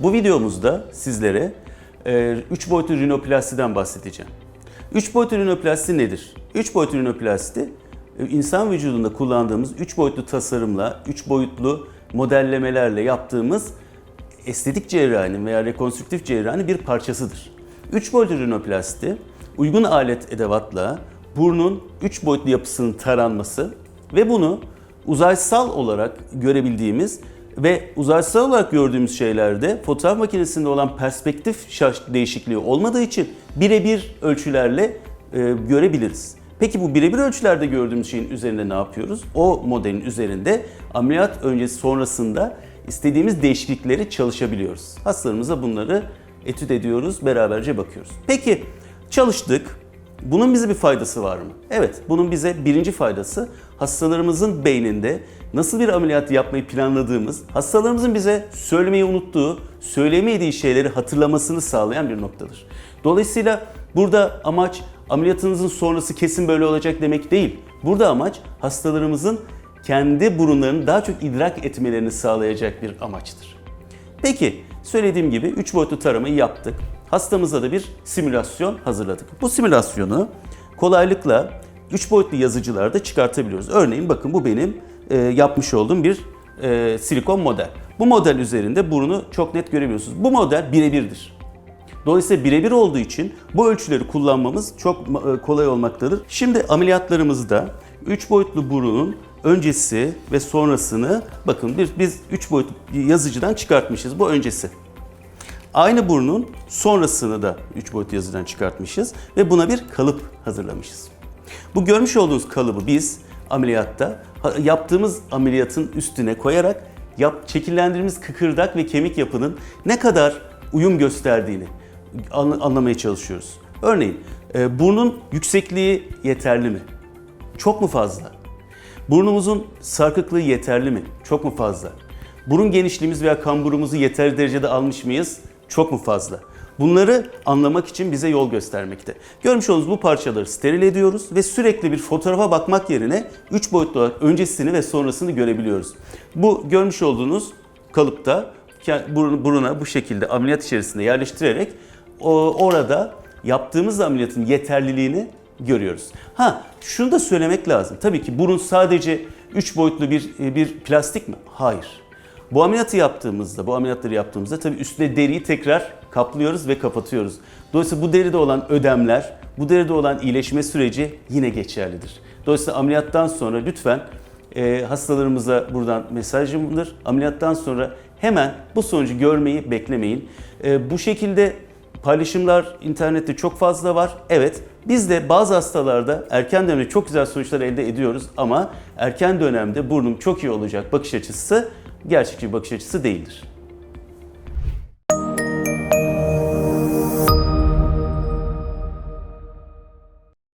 Bu videomuzda sizlere 3 boyutlu rinoplastiden bahsedeceğim. 3 boyutlu rinoplasti nedir? 3 boyutlu rinoplasti e, insan vücudunda kullandığımız 3 boyutlu tasarımla, 3 boyutlu modellemelerle yaptığımız estetik cerrahinin veya rekonstrüktif cerrahinin bir parçasıdır. 3 boyutlu rinoplasti uygun alet edevatla burnun 3 boyutlu yapısının taranması ve bunu uzaysal olarak görebildiğimiz ve uzaysal olarak gördüğümüz şeylerde fotoğraf makinesinde olan perspektif şaş değişikliği olmadığı için birebir ölçülerle e, görebiliriz. Peki bu birebir ölçülerde gördüğümüz şeyin üzerinde ne yapıyoruz? O modelin üzerinde ameliyat öncesi sonrasında istediğimiz değişiklikleri çalışabiliyoruz. Hastalarımıza bunları etüt ediyoruz, beraberce bakıyoruz. Peki çalıştık. Bunun bize bir faydası var mı? Evet, bunun bize birinci faydası hastalarımızın beyninde nasıl bir ameliyat yapmayı planladığımız, hastalarımızın bize söylemeyi unuttuğu, söyleyemediği şeyleri hatırlamasını sağlayan bir noktadır. Dolayısıyla burada amaç ameliyatınızın sonrası kesin böyle olacak demek değil. Burada amaç hastalarımızın kendi burunlarını daha çok idrak etmelerini sağlayacak bir amaçtır. Peki söylediğim gibi 3 boyutlu taramayı yaptık. Hastamıza da bir simülasyon hazırladık. Bu simülasyonu kolaylıkla 3 boyutlu yazıcılarda çıkartabiliyoruz. Örneğin bakın bu benim e, yapmış olduğum bir e, silikon model. Bu model üzerinde burunu çok net görebiliyorsunuz. Bu model birebirdir. Dolayısıyla birebir olduğu için bu ölçüleri kullanmamız çok e, kolay olmaktadır. Şimdi ameliyatlarımızda 3 boyutlu burunun öncesi ve sonrasını bakın bir, biz 3 boyutlu yazıcıdan çıkartmışız. Bu öncesi. Aynı burnun sonrasını da 3 boyutlu yazıcıdan çıkartmışız ve buna bir kalıp hazırlamışız. Bu görmüş olduğunuz kalıbı biz ameliyatta yaptığımız ameliyatın üstüne koyarak yap, şekillendirdiğimiz kıkırdak ve kemik yapının ne kadar uyum gösterdiğini an- anlamaya çalışıyoruz. Örneğin e, burnun yüksekliği yeterli mi? Çok mu fazla? Burnumuzun sarkıklığı yeterli mi? Çok mu fazla? Burun genişliğimiz veya kamburumuzu yeterli derecede almış mıyız? Çok mu fazla? Bunları anlamak için bize yol göstermekte. Görmüş olduğunuz bu parçaları steril ediyoruz ve sürekli bir fotoğrafa bakmak yerine 3 boyutlu olarak öncesini ve sonrasını görebiliyoruz. Bu görmüş olduğunuz kalıpta buruna bu şekilde ameliyat içerisinde yerleştirerek orada yaptığımız ameliyatın yeterliliğini görüyoruz. Ha şunu da söylemek lazım. Tabii ki burun sadece 3 boyutlu bir bir plastik mi? Hayır. Bu ameliyatı yaptığımızda, bu ameliyatları yaptığımızda tabii üstüne deriyi tekrar kaplıyoruz ve kapatıyoruz. Dolayısıyla bu deride olan ödemler, bu deride olan iyileşme süreci yine geçerlidir. Dolayısıyla ameliyattan sonra lütfen e, hastalarımıza buradan mesajımdır. Ameliyattan sonra hemen bu sonucu görmeyi beklemeyin. E, bu şekilde Paylaşımlar internette çok fazla var. Evet, biz de bazı hastalarda erken dönemde çok güzel sonuçlar elde ediyoruz ama erken dönemde burnum çok iyi olacak bakış açısı gerçekçi bir bakış açısı değildir.